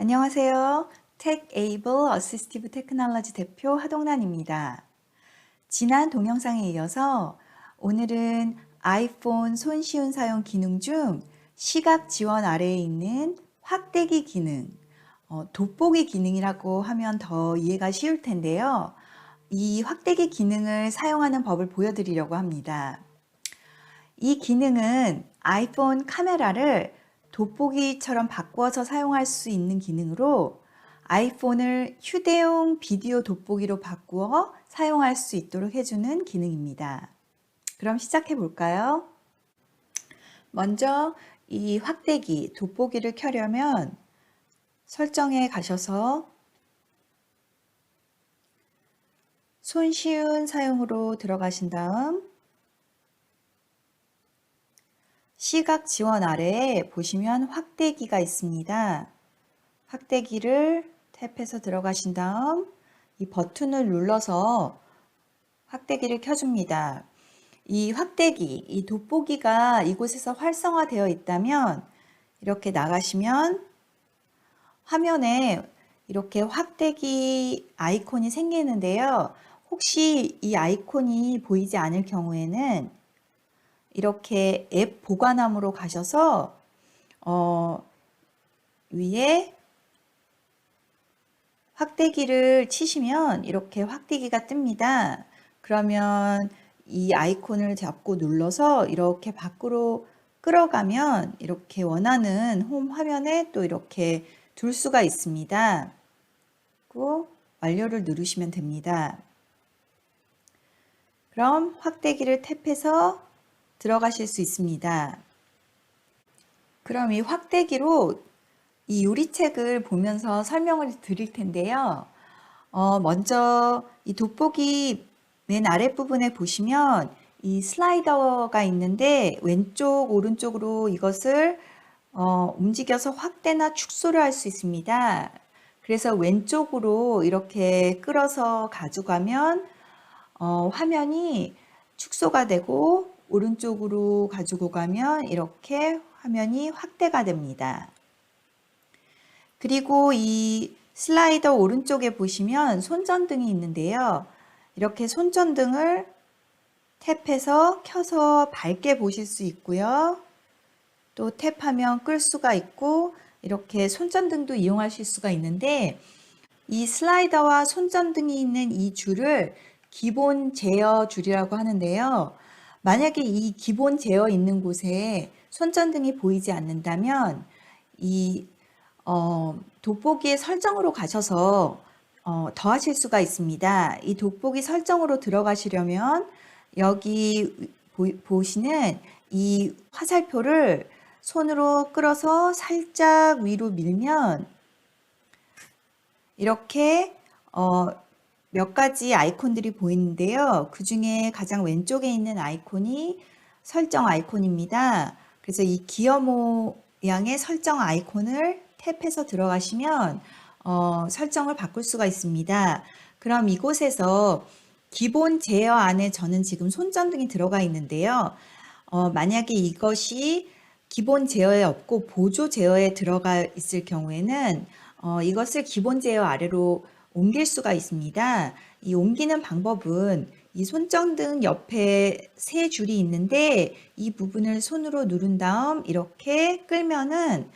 안녕하세요. Tech Able Assistive Technology 대표 하동란입니다. 지난 동영상에 이어서 오늘은 아이폰 손쉬운 사용 기능 중 시각 지원 아래에 있는 확대기 기능, 어, 돋보기 기능이라고 하면 더 이해가 쉬울 텐데요. 이 확대기 기능을 사용하는 법을 보여드리려고 합니다. 이 기능은 아이폰 카메라를 돋보기처럼 바꿔서 사용할 수 있는 기능으로 아이폰을 휴대용 비디오 돋보기로 바꾸어 사용할 수 있도록 해주는 기능입니다. 그럼 시작해 볼까요? 먼저 이 확대기, 돋보기를 켜려면 설정에 가셔서 손쉬운 사용으로 들어가신 다음 시각 지원 아래에 보시면 확대기가 있습니다. 확대기를 탭해서 들어가신 다음 이 버튼을 눌러서 확대기를 켜줍니다. 이 확대기, 이 돋보기가 이곳에서 활성화되어 있다면 이렇게 나가시면 화면에 이렇게 확대기 아이콘이 생기는데요. 혹시 이 아이콘이 보이지 않을 경우에는 이렇게 앱 보관함으로 가셔서 어, 위에 확대기를 치시면 이렇게 확대기가 뜹니다. 그러면 이 아이콘을 잡고 눌러서 이렇게 밖으로 끌어가면 이렇게 원하는 홈 화면에 또 이렇게 둘 수가 있습니다. 그리고 완료를 누르시면 됩니다. 그럼 확대기를 탭해서 들어가실 수 있습니다. 그럼 이 확대기로 이 요리책을 보면서 설명을 드릴 텐데요. 어, 먼저 이 돋보기 맨 아랫부분에 보시면 이 슬라이더가 있는데 왼쪽 오른쪽으로 이것을 어, 움직여서 확대나 축소를 할 수 있습니다. 그래서 왼쪽으로 이렇게 끌어서 가져가면 어, 화면이 축소가 되고 오른쪽으로 가지고 가면 이렇게 화면이 확대가 됩니다. 그리고 이 슬라이더 오른쪽에 보시면 손전등이 있는데요. 이렇게 손전등을 탭해서 켜서 밝게 보실 수 있고요. 또 탭하면 끌 수가 있고 이렇게 손전등도 이용하실 수가 있는데 이 슬라이더와 손전등이 있는 이 줄을 기본 제어 줄이라고 하는데요. 만약에 이 기본 제어 있는 곳에 손전등이 보이지 않는다면 이 어, 돋보기의 설정으로 가셔서 어, 더 하실 수가 있습니다. 이 돋보기 설정으로 들어가시려면 여기 보, 시는이 화살표를 손으로 끌어서 살짝 위로 밀면 이렇게 어, 몇 가지 아이콘들이 보이는데요. 그 중에 가장 왼쪽에 있는 아이콘이 설정 아이콘입니다. 그래서 이 기어 모양의 설정 아이콘을 탭해서 들어가시면 어, 설정을 바꿀 수가 있습니다. 그럼 이곳에서 기본 제어 안에 저는 지금 손전등이 들어가 있는데요. 어, 만약에 이것이 기본 제어에 없고 보조 제어에 들어가 있을 경우에는 어, 이것을 기본 제어 아래로 옮길 수가 있습니다. 이 옮기는 방법은 이 손전등 옆에 세 줄이 있는데 이 부분을 손으로 누른 다음 이렇게 끌면은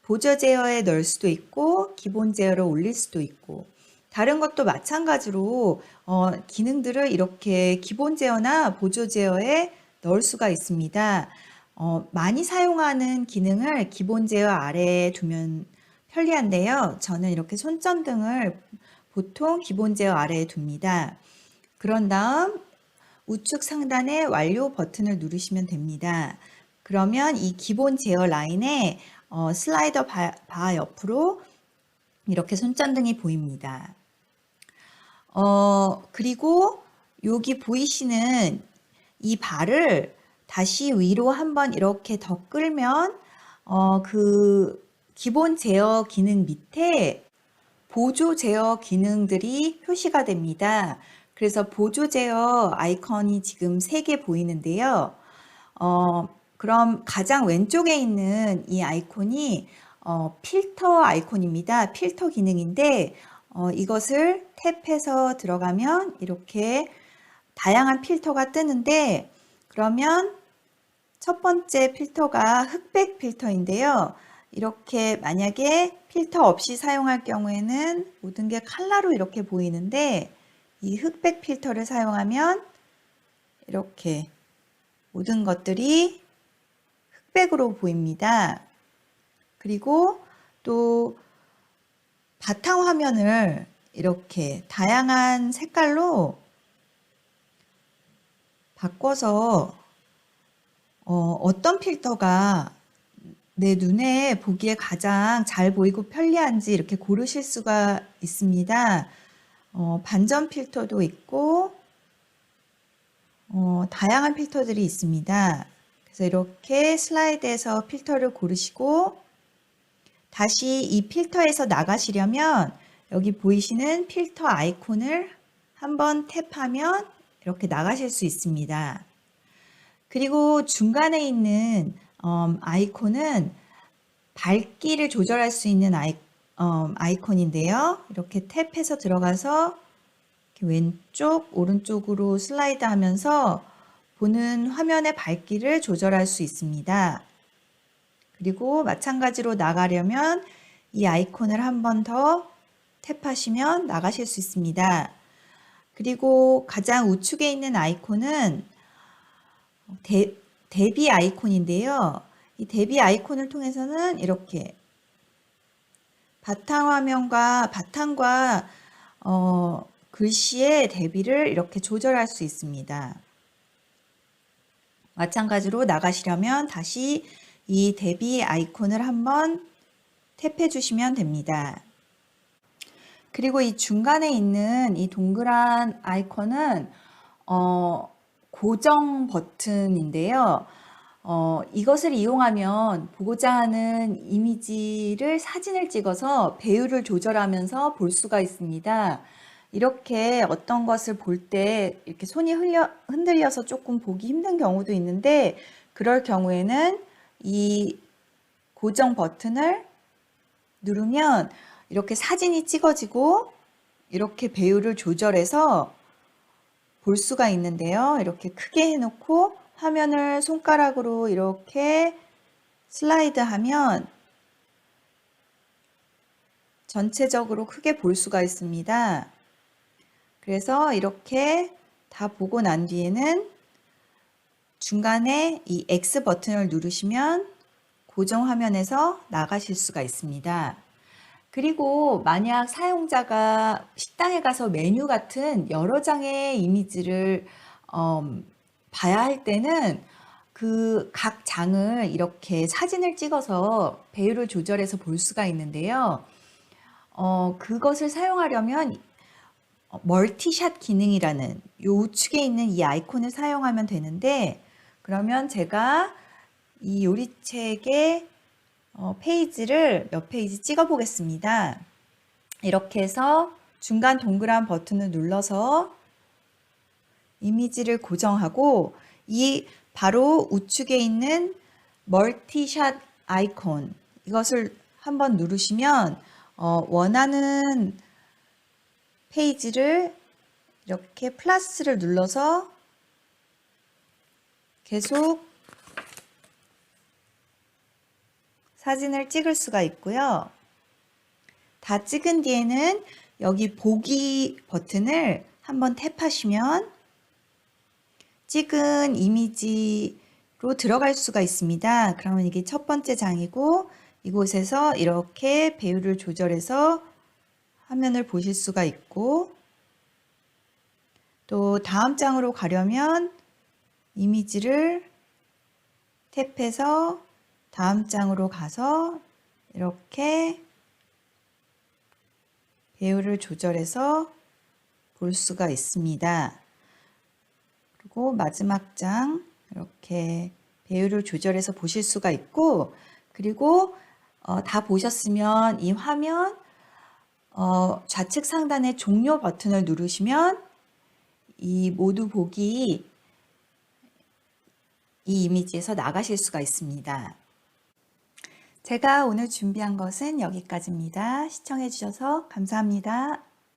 보조 제어에 넣을 수도 있고 기본 제어로 올릴 수도 있고 다른 것도 마찬가지로 어, 기능들을 이렇게 기본 제어나 보조 제어에 넣을 수가 있습니다. 어, 많이 사용하는 기능을 기본 제어 아래에 두면 편리한데요. 저는 이렇게 손전등을 보통 기본 제어 아래에 둡니다. 그런 다음 우측 상단에 완료 버튼을 누르시면 됩니다. 그러면 이 기본 제어 라인에 어, 슬라이더 바, 바, 옆으로 이렇게 손전등이 보입니다. 어, 그리고 여기 보이시는 이 발을 다시 위로 한번 이렇게 더 끌면 어, 그 기본 제어 기능 밑에 보조 제어 기능들이 표시가 됩니다. 그래서 보조 제어 아이콘이 지금 3개 보이는데요. 어, 그럼 가장 왼쪽에 있는 이 아이콘이 어, 필터 아이콘입니다. 필터 기능인데 어, 이것을 탭해서 들어가면 이렇게 다양한 필터가 뜨는데 그러면 첫 번째 필터가 흑백 필터인데요. 이렇게 만약에 필터 없이 사용할 경우에는 모든 게 칼라로 이렇게 보이는데 이 흑백 필터를 사용하면 이렇게 모든 것들이 흑백으로 보입니다. 그리고 또 바탕 화면을 이렇게 다양한 색깔로 바꿔서 어, 어떤 필터가 내 눈에 보기에 가장 잘 보이고 편리한지 이렇게 고르실 수가 있습니다. 어, 반전 필터도 있고 어, 다양한 필터들이 있습니다. 그래서 이렇게 슬라이드에서 필터를 고르시고 다시 이 필터에서 나가시려면 여기 보이시는 필터 아이콘을 한번 탭하면 이렇게 나가실 수 있습니다. 그리고 중간에 있는 음, 아이콘은 밝기를 조절할 수 있는 아이, 음, 아이콘인데요. 이렇게 탭해서 들어가서 이렇게 왼쪽, 오른쪽으로 슬라이드 하면서 보는 화면의 밝기를 조절할 수 있습니다. 그리고 마찬가지로 나가려면 이 아이콘을 한 번 더 탭하시면 나가실 수 있습니다. 그리고 가장 우측에 있는 아이콘은 대, 대비 아이콘인데요. 이 대비 아이콘을 통해서는 이렇게 바탕화면과 바탕과 어, 글씨의 대비를 이렇게 조절할 수 있습니다. 마찬가지로 나가시려면 다시 이 대비 아이콘을 한번 탭해 주시면 됩니다. 그리고 이 중간에 있는 이 동그란 아이콘은 어, 고정 버튼인데요. 어, 이것을 이용하면 보고자 하는 이미지를 사진을 찍어서 배율을 조절하면서 볼 수가 있습니다. 이렇게 어떤 것을 볼 때 이렇게 손이 흘려, 흔들려서 조금 보기 힘든 경우도 있는데 그럴 경우에는 이 고정 버튼을 누르면 이렇게 사진이 찍어지고 이렇게 배율을 조절해서 볼 수가 있는데요. 이렇게 크게 해놓고 화면을 손가락으로 이렇게 슬라이드 하면 전체적으로 크게 볼 수가 있습니다. 그래서 이렇게 다 보고 난 뒤에는 중간에 이 X 버튼을 누르시면 고정 화면에서 나가실 수가 있습니다. 그리고 만약 사용자가 식당에 가서 메뉴 같은 여러 장의 이미지를 음, 봐야 할 때는 그 각 장을 이렇게 사진을 찍어서 배율을 조절해서 볼 수가 있는데요. 어, 그것을 사용하려면 멀티샷 기능이라는 요 우측에 있는 이 아이콘을 사용하면 되는데 그러면 제가 이 요리책의 어, 페이지를 몇 페이지 찍어 보겠습니다. 이렇게 해서 중간 동그란 버튼을 눌러서 이미지를 고정하고 이 바로 우측에 있는 멀티샷 아이콘 이것을 한번 누르시면 어, 원하는 페이지를 이렇게 플러스를 눌러서 계속 사진을 찍을 수가 있고요. 다 찍은 뒤에는 여기 보기 버튼을 한번 탭하시면 찍은 이미지로 들어갈 수가 있습니다. 그러면 이게 첫 번째 장이고 이곳에서 이렇게 배율을 조절해서 화면을 보실 수가 있고 또 다음 장으로 가려면 이미지를 탭해서 다음 장으로 가서 이렇게 배율을 조절해서 볼 수가 있습니다. 그리고 마지막 장 이렇게 배율을 조절해서 보실 수가 있고 그리고 어, 다 보셨으면 이 화면 어, 좌측 상단의 종료 버튼을 누르시면 이 모두 보기 이 이미지에서 나가실 수가 있습니다. 제가 오늘 준비한 것은 여기까지입니다. 시청해 주셔서 감사합니다.